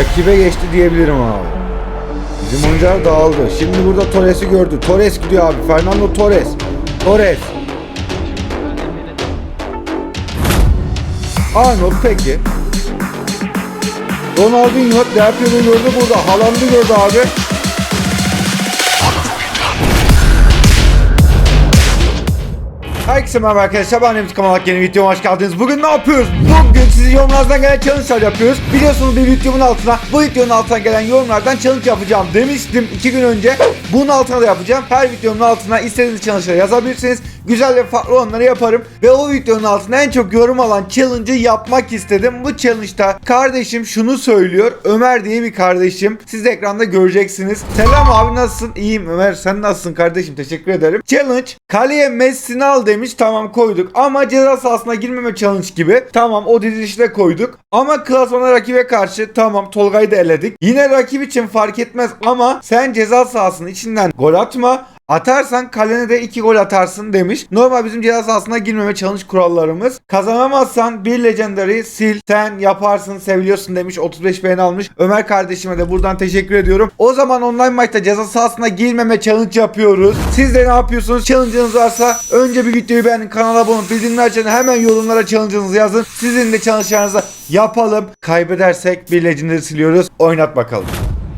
rakibe geçti diyebilirim abi. Bizim oyuncular dağıldı. Şimdi burada Torres'i gördü. Torres gidiyor abi. Fernando Torres. Torres. Arnold peki. Ronaldinho Del Piero'yu gördü burada. Haaland'ı gördü abi. Herkese merhaba arkadaşlar ben Emre Kamalak yeni videoma hoş geldiniz. Bugün ne yapıyoruz? Bugün sizi yorumlardan gelen challenge'lar yapıyoruz. Biliyorsunuz bir videomun altına bu videonun altına gelen yorumlardan challenge yapacağım demiştim 2 gün önce. Bunun altına da yapacağım. Her videomun altına istediğiniz challenge'ları yazabilirsiniz. Güzel ve farklı onları yaparım. Ve o videonun altına en çok yorum alan challenge'ı yapmak istedim. Bu challenge'da kardeşim şunu söylüyor. Ömer diye bir kardeşim. Siz de ekranda göreceksiniz. Selam abi nasılsın? İyiyim Ömer sen nasılsın kardeşim? Teşekkür ederim. Challenge kaleye Messi'ni al demiş. Tamam koyduk. Ama ceza sahasına girmeme challenge gibi. Tamam o dizilişte koyduk. Ama klasmana rakibe karşı tamam Tolga'yı da eledik. Yine rakip için fark etmez ama sen ceza sahasının içinden gol atma. Atarsan kalene de 2 gol atarsın demiş. Normal bizim ceza sahasına girmeme challenge kurallarımız. Kazanamazsan bir legendary sil sen yaparsın seviliyorsun demiş. 35 beğeni almış. Ömer kardeşime de buradan teşekkür ediyorum. O zaman online maçta ceza sahasına girmeme challenge yapıyoruz. Siz de ne yapıyorsunuz? Challenge'ınız varsa önce bir videoyu beğenin. Kanala abone olup bildirimleri açın. Hemen yorumlara challenge'ınızı yazın. Sizin de challenge'larınızı yapalım. Kaybedersek bir legendary siliyoruz. Oynat bakalım.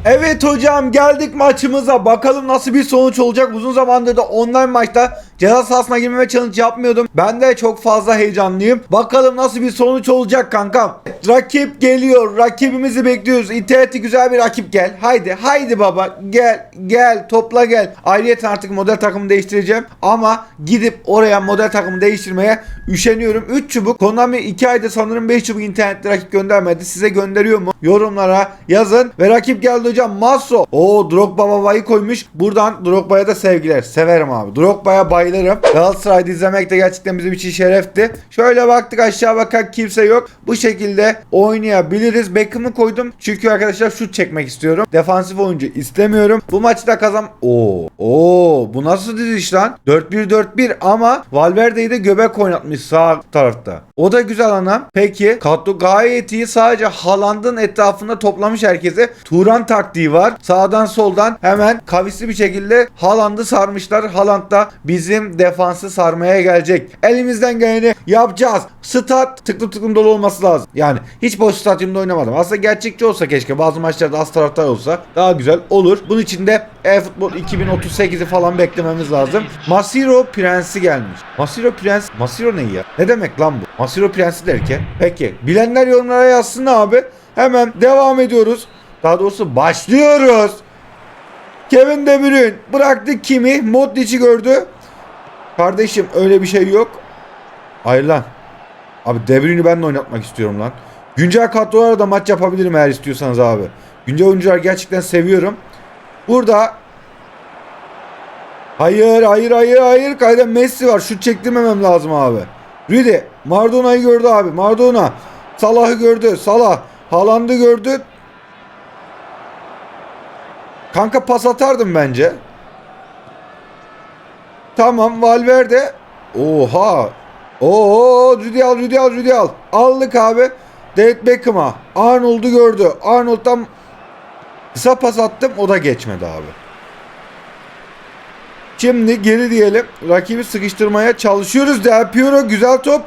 Evet hocam geldik maçımıza. Bakalım nasıl bir sonuç olacak. Uzun zamandır da online maçta ceza sahasına girmeme challenge yapmıyordum. Ben de çok fazla heyecanlıyım. Bakalım nasıl bir sonuç olacak kankam. Rakip geliyor. Rakibimizi bekliyoruz. İnterneti güzel bir rakip gel. Haydi haydi baba gel gel topla gel. Ayrıca artık model takımı değiştireceğim. Ama gidip oraya model takımı değiştirmeye üşeniyorum. 3 çubuk. Konami 2 ayda sanırım 5 çubuk internette rakip göndermedi. Size gönderiyor mu? Yorumlara yazın. Ve rakip geldi hocam. Maso. Oo Drogba babayı koymuş. Buradan Drogba'ya da sevgiler. Severim abi. Drogba'ya bayılırım. Galatasaray'da izlemek de gerçekten bizim için şerefti. Şöyle baktık aşağı bakan kimse yok. Bu şekilde oynayabiliriz. Beckham'ı koydum. Çünkü arkadaşlar şut çekmek istiyorum. Defansif oyuncu istemiyorum. Bu maçı da kazan... Oo. Oo. Bu nasıl diziş lan? 4-1-4-1 ama Valverde'yi de göbek oynatmış sağ tarafta. O da güzel anam. Peki. Kadro gayet iyi. Sadece Haaland'ın etrafında toplamış herkese. Turan taktiği var. Sağdan soldan hemen kavisli bir şekilde Haaland'ı sarmışlar. Haaland da bizim defansı sarmaya gelecek. Elimizden geleni yapacağız. Stat tıklım tıklım dolu olması lazım. Yani hiç boş stadyumda oynamadım. Aslında gerçekçi olsa keşke. Bazı maçlarda az taraftar olsa daha güzel olur. Bunun için de e-futbol 2038'i falan beklememiz lazım. Masiro Prensi gelmiş. Masiro Prens... Masiro ne ya? Ne demek lan bu? Masiro Prensi derken? Peki. Bilenler yorumlara yazsın abi. Hemen devam ediyoruz. Daha doğrusu başlıyoruz. Kevin De Bruyne bıraktı kimi? Modric'i gördü. Kardeşim öyle bir şey yok. Hayır lan. Abi De Bruyne'i ben de oynatmak istiyorum lan. Güncel kadrolarla da maç yapabilirim eğer istiyorsanız abi. Güncel oyuncular gerçekten seviyorum. Burada Hayır hayır hayır hayır kayda Messi var. Şut çektirmemem lazım abi. Rüdi Mardona'yı gördü abi. Mardona Salah'ı gördü. Salah Haaland'ı gördü. Kanka pas atardım bence. Tamam Valverde. Oha. Oo Rüdi al Rüdi al Rüdi al. Aldık abi. David Beckham'a. Arnold'u gördü. Arnold'dan kısa pas attım. O da geçmedi abi. Şimdi geri diyelim. Rakibi sıkıştırmaya çalışıyoruz. Del Piero güzel top.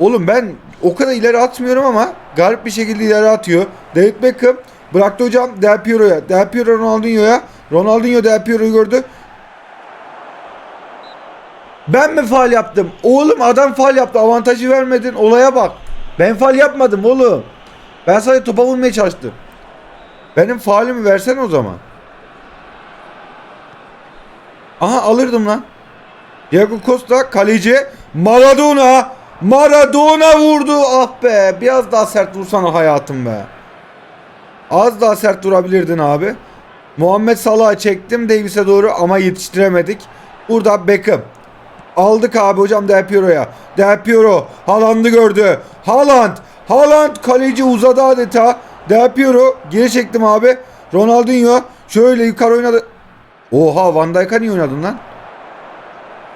Oğlum ben o kadar ileri atmıyorum ama garip bir şekilde ileri atıyor. David Beckham bıraktı hocam Del Piero'ya. Del Piero Ronaldinho'ya. Ronaldinho Del Piero'yu gördü. Ben mi faal yaptım? Oğlum adam faal yaptı. Avantajı vermedin. Olaya bak. Ben faal yapmadım oğlum. Ben sadece topa vurmaya çalıştım. Benim faalimi versen o zaman. Aha alırdım lan. Diego Costa kaleci Maradona Maradona vurdu ah be biraz daha sert vursana hayatım be Az daha sert vurabilirdin abi. Muhammed Salah'ı çektim Davis'e doğru ama yetiştiremedik. Burada Beckham. Aldık abi hocam Del Piero'ya. Del Piero Haaland'ı gördü. Haaland Haaland kaleci uzadı adeta. Del Piero geri çektim abi. Ronaldinho şöyle yukarı oynadı. Oha Van Dijk'a niye oynadın lan?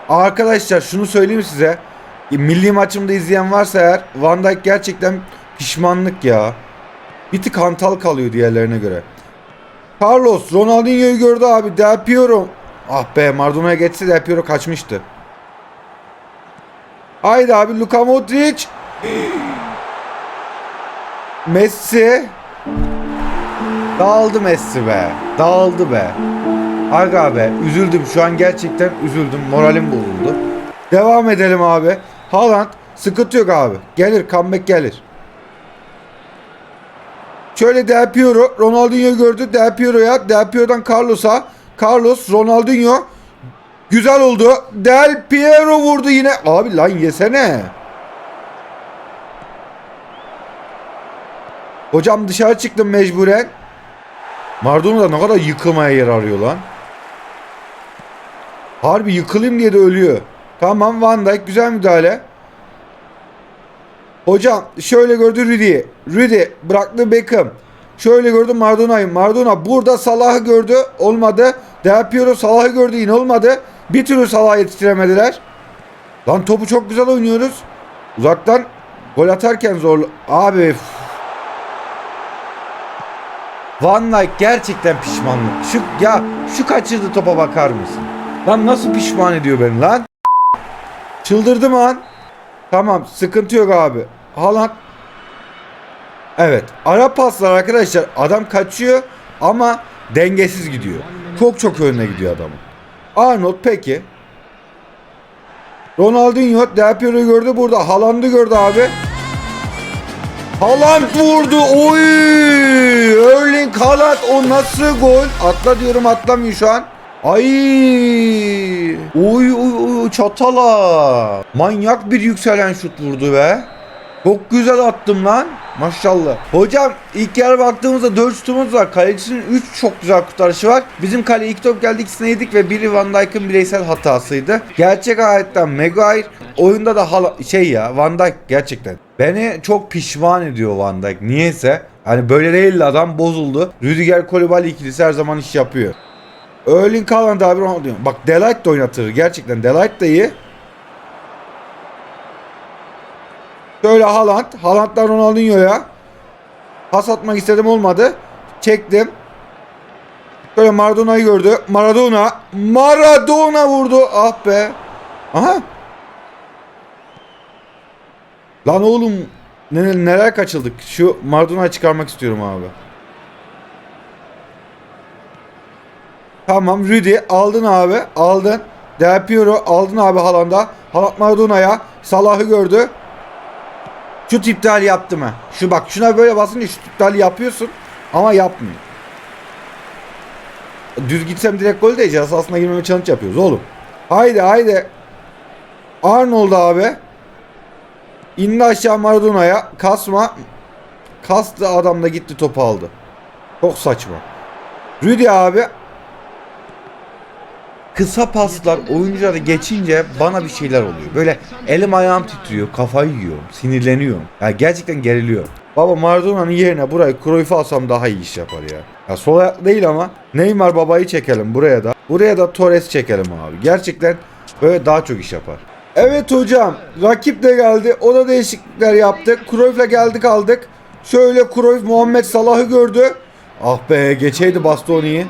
Arkadaşlar şunu söyleyeyim size. Milli maçımda izleyen varsa eğer Van Dijk gerçekten pişmanlık ya. Bir tık hantal kalıyor diğerlerine göre. Carlos Ronaldinho'yu gördü abi. Del Piero. Ah be Maradona'ya geçse Del Piero kaçmıştı. Haydi abi Luka Modric. Messi. Dağıldı Messi be. Dağıldı be. Aga be. Üzüldüm. Şu an gerçekten üzüldüm. Moralim bozuldu. Devam edelim abi. Haaland sıkıntı yok abi. Gelir comeback gelir. Şöyle Del Piero. Ronaldinho gördü. Del Piero'ya. Del Piero'dan Carlos'a. Carlos Ronaldinho. Güzel oldu. Del Piero vurdu yine. Abi lan yesene. Hocam dışarı çıktım mecburen. Maradona da ne kadar yıkılmaya yer arıyor lan. Harbi yıkılayım diye de ölüyor. Tamam Van Dijk güzel müdahale. Hocam şöyle gördü Rudy. Rudy bıraktı Beckham. Şöyle gördü Maradona'yı. Maradona burada Salah'ı gördü. Olmadı. Del Piero Salah'ı gördü yine olmadı. Bir türlü Salah'ı yetiştiremediler. Lan topu çok güzel oynuyoruz. Uzaktan gol atarken zorlu. Abi. Van Dijk gerçekten pişmanlık. Şu ya şu kaçırdı topa bakar mısın? Lan nasıl pişman ediyor beni lan? Çıldırdım an. Tamam sıkıntı yok abi. Haaland. Evet. Ara paslar arkadaşlar. Adam kaçıyor ama dengesiz gidiyor. Çok çok önüne gidiyor adamın. Arnold peki. Ronaldinho Del Piero'yu gördü burada. Haaland'ı gördü abi. Haaland vurdu. Oy! Erling Haaland o nasıl gol? Atla diyorum atlamıyor şu an. Ay! Oy oy oy çatala. Manyak bir yükselen şut vurdu be. Çok güzel attım lan. Maşallah. Hocam ilk yer baktığımızda 4 şutumuz var. Kalecisinin 3 çok güzel kurtarışı var. Bizim kale ilk top geldi ikisini yedik ve biri Van Dijk'ın bireysel hatasıydı. Gerçek hayatta Maguire oyunda da hala, şey ya Van Dijk gerçekten. Beni çok pişman ediyor Van Dijk. Niyeyse. Hani böyle değildi adam bozuldu. Rüdiger Kolibali ikilisi her zaman iş yapıyor. Erling Haaland abi Ronaldinho. Bak Delight de oynatır. Gerçekten Delight da iyi. Şöyle Haaland. Haaland'dan Ronaldinho'ya. Pas atmak istedim olmadı. Çektim. Şöyle Maradona'yı gördü. Maradona. Maradona vurdu. Ah be. Aha. Lan oğlum neler kaçıldık. Şu Maradona'yı çıkarmak istiyorum abi. Tamam Rudy aldın abi. Aldın. Del Piero aldın abi Haaland'a. Haaland Maradona'ya. Salah'ı gördü. Şut iptal yaptı mı? Şu bak şuna böyle basınca şut iptali yapıyorsun ama yapmıyor. Düz gitsem direkt gol diyeceğiz. Aslında girmeme challenge yapıyoruz oğlum. Haydi haydi. Arnold abi. İndi aşağı Maradona'ya. Kasma. Kastı adam da gitti topu aldı. Çok saçma. Rudy abi. Kısa paslar oyuncuları geçince bana bir şeyler oluyor. Böyle elim ayağım titriyor, kafayı yiyorum, sinirleniyorum. Ya gerçekten geriliyor. Baba Maradona'nın yerine burayı Cruyff'u alsam daha iyi iş yapar ya. Ya sol ayak değil ama Neymar babayı çekelim buraya da. Buraya da Torres çekelim abi. Gerçekten böyle daha çok iş yapar. Evet hocam. Rakip de geldi. O da değişiklikler yaptı. Cruyff'la geldik aldık. Şöyle Cruyff Muhammed Salah'ı gördü. Ah be geçeydi Bastoni'yi.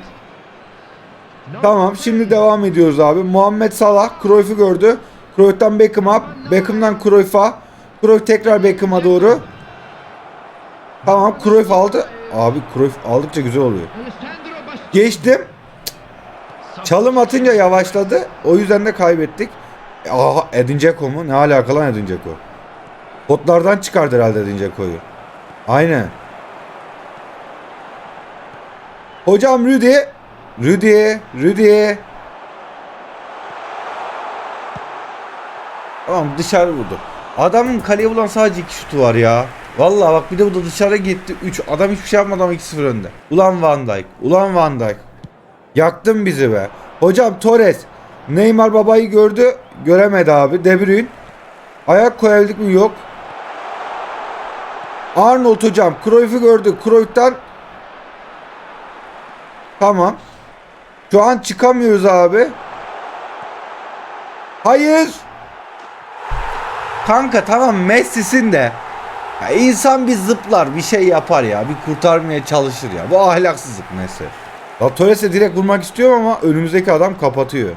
Tamam şimdi devam ediyoruz abi. Muhammed Salah Cruyff'u gördü. Cruyff'tan Beckham'a. Beckham'dan Cruyff'a. Cruyff tekrar Beckham'a doğru. Tamam Cruyff aldı. Abi Cruyff aldıkça güzel oluyor. Geçtim. Çalım atınca yavaşladı. O yüzden de kaybettik. Aha Edin Dzeko mu? Ne alakalı lan Edin Dzeko? Potlardan çıkardı herhalde Edin Dzeko'yu. Aynen. Hocam Rudy. Rudy. Rudy. Tamam dışarı vurdu. Adamın kaleye bulan sadece iki şutu var ya. Vallahi bak bir de bu da dışarı gitti. 3. Adam hiçbir şey yapmadan 2-0 önde. Ulan Van Dijk. Ulan Van Dijk. Yaktın bizi be. Hocam Torres. Neymar babayı gördü. Göremedi abi. De Bruyne. Ayak koyabildik mi? Yok. Arnold hocam. Cruyff'u gördü. Cruyff'tan Tamam. Şu an çıkamıyoruz abi. Hayır. Kanka tamam Messi'sin de. Ya insan bir zıplar, bir şey yapar ya. Bir kurtarmaya çalışır ya. Bu ahlaksızlık neyse. La Torres'e direkt vurmak istiyorum ama önümüzdeki adam kapatıyor.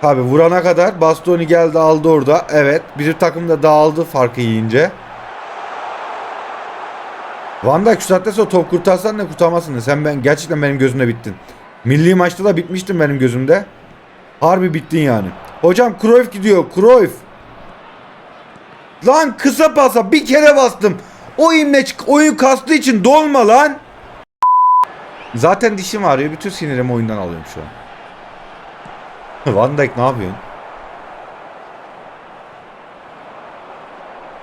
Tabi vurana kadar Bastoni geldi aldı orada. Evet bir takım da dağıldı farkı yiyince. Van Dijk şu saatte sonra top kurtarsan ne kurtarmasın. Sen ben gerçekten benim gözümde bittin. Milli maçta da bitmiştin benim gözümde. Harbi bittin yani. Hocam Cruyff gidiyor. Cruyff. Lan kısa pasa bir kere bastım. O imleç oyun kastığı için dolma lan. Zaten dişim ağrıyor. Bütün sinirimi oyundan alıyorum şu an. Van Dijk ne yapıyorsun?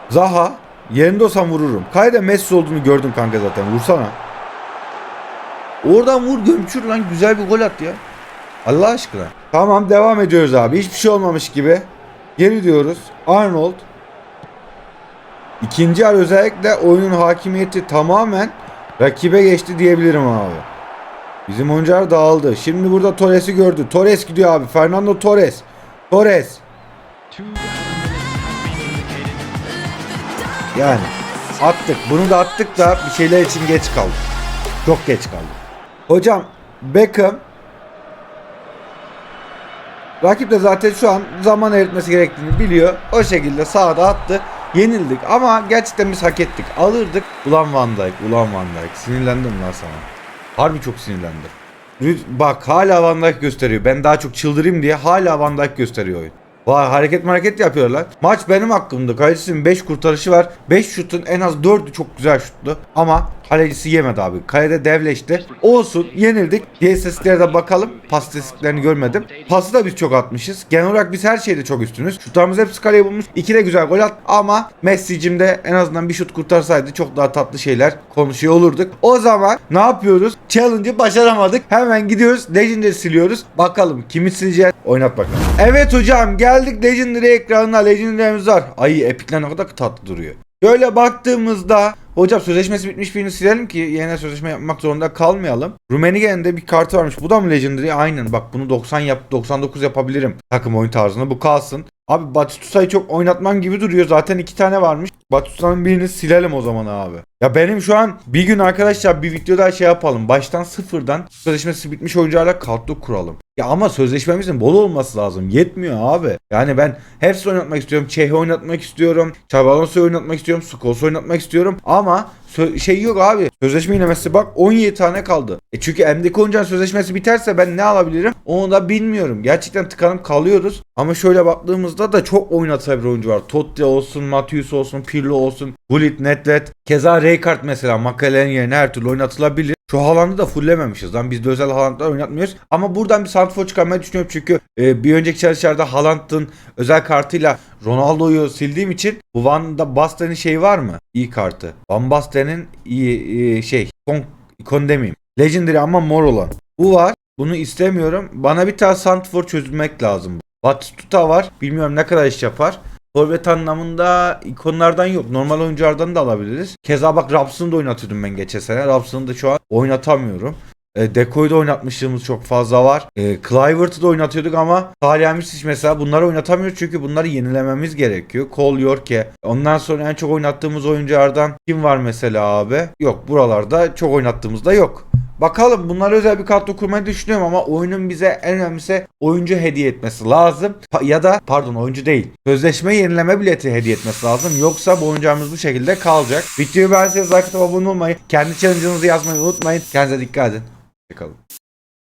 Zaha. Yerinde olsam vururum. Kayda Messi olduğunu gördüm kanka zaten. Vursana. Oradan vur gömçür lan. Güzel bir gol at ya. Allah aşkına. Tamam devam ediyoruz abi. Hiçbir şey olmamış gibi. Geri diyoruz. Arnold. İkinci yarı özellikle oyunun hakimiyeti tamamen rakibe geçti diyebilirim abi. Bizim oyuncular dağıldı. Şimdi burada Torres'i gördü. Torres gidiyor abi. Fernando Torres. Torres. Yani attık. Bunu da attık da bir şeyler için geç kaldık. Çok geç kaldık. Hocam Beckham Rakip de zaten şu an zaman eritmesi gerektiğini biliyor. O şekilde sahada attı. Yenildik ama gerçekten biz hak ettik. Alırdık. Ulan Van Dijk, ulan Van Dijk. Sinirlendim lan sana. Harbi çok sinirlendim. Bak hala Van Dijk gösteriyor. Ben daha çok çıldırayım diye hala Van Dijk gösteriyor oyun. Vay hareket hareket yapıyorlar. Maç benim hakkımda. Kalecinin 5 kurtarışı var. 5 şutun en az 4'ü çok güzel şutlu. Ama kalecisi yemedi abi. Kalede devleşti. Olsun yenildik. Diğer istatistiklere bakalım. Pas istatistiklerini görmedim. Pası da biz çok atmışız. Genel olarak biz her şeyde çok üstünüz. Şutlarımız hepsi kaleye bulmuş. 2 de güzel gol at. Ama Messi'cim de en azından bir şut kurtarsaydı çok daha tatlı şeyler konuşuyor olurduk. O zaman ne yapıyoruz? Challenge'ı başaramadık. Hemen gidiyoruz. Legendary'i siliyoruz. Bakalım kimi sileceğiz? Oynat bakalım. Evet hocam geldik Legendary ekranına. Legendary'miz var. Ay epikler ne kadar tatlı duruyor. Böyle baktığımızda hocam sözleşmesi bitmiş birini silelim ki yine sözleşme yapmak zorunda kalmayalım. Rummenigge'nin de bir kartı varmış. Bu da mı Legendary? Aynen bak bunu 90 yap 99 yapabilirim takım oyun tarzında. Bu kalsın. Abi Batistuta'yı çok oynatmam gibi duruyor. Zaten iki tane varmış. Batistuta'nın birini silelim o zaman abi. Ya benim şu an bir gün arkadaşlar bir videoda şey yapalım. Baştan sıfırdan sözleşmesi bitmiş oyuncularla kadro kuralım. Ya ama sözleşmemizin bol olması lazım. Yetmiyor abi. Yani ben hepsini oynatmak istiyorum. Çeh'i oynatmak istiyorum. Xabi Alonso'yu oynatmak istiyorum. Skols'u oynatmak istiyorum. Ama şey yok abi. Sözleşme yenilemesi bak 17 tane kaldı. E çünkü elimdeki oyuncunun sözleşmesi biterse ben ne alabilirim? Onu da bilmiyorum. Gerçekten tıkanıp kalıyoruz. Ama şöyle baktığımızda da çok oynatabilir oyuncu var. Totti olsun, Matius olsun, Pirlo olsun, Gullit, Nedved. Keza Rijkaard mesela Makalelerin yerine her türlü oynatılabilir. Şu Haaland'ı da fulllememişiz lan. Biz de özel Haaland'lar oynatmıyoruz. Ama buradan bir santrfor çıkarmayı düşünüyorum çünkü e, bir önceki çalışlarda Haaland'ın özel kartıyla Ronaldo'yu sildiğim için bu Van Basten'in şeyi var mı? İyi kartı. Van Basten'in iyi, e, şey ikon, ikon demeyeyim. Legendary ama mor olan. Bu var. Bunu istemiyorum. Bana bir tane santrfor çözülmek lazım. Batistuta var. Bilmiyorum ne kadar iş yapar. Forvet anlamında ikonlardan yok. Normal oyunculardan da alabiliriz. Keza bak Raps'ını da oynatıyordum ben geçen sene. Raps'ını da şu an oynatamıyorum. E, Decoy'u da oynatmışlığımız çok fazla var. E, Clivert'ı da oynatıyorduk ama Salihamidzic mesela bunları oynatamıyoruz çünkü bunları yenilememiz gerekiyor. Cole Yorke. Ondan sonra en çok oynattığımız oyunculardan kim var mesela abi? Yok buralarda çok oynattığımızda yok. Bakalım bunlara özel bir kadro kurmayı düşünüyorum ama oyunun bize en önemlisi oyuncu hediye etmesi lazım. Pa- ya da pardon oyuncu değil. Sözleşme yenileme bileti hediye etmesi lazım. Yoksa bu oyuncağımız bu şekilde kalacak. Videoyu beğendiyseniz like abone olmayı, kendi challenge'ınızı yazmayı unutmayın. Kendinize dikkat edin. Hoşçakalın.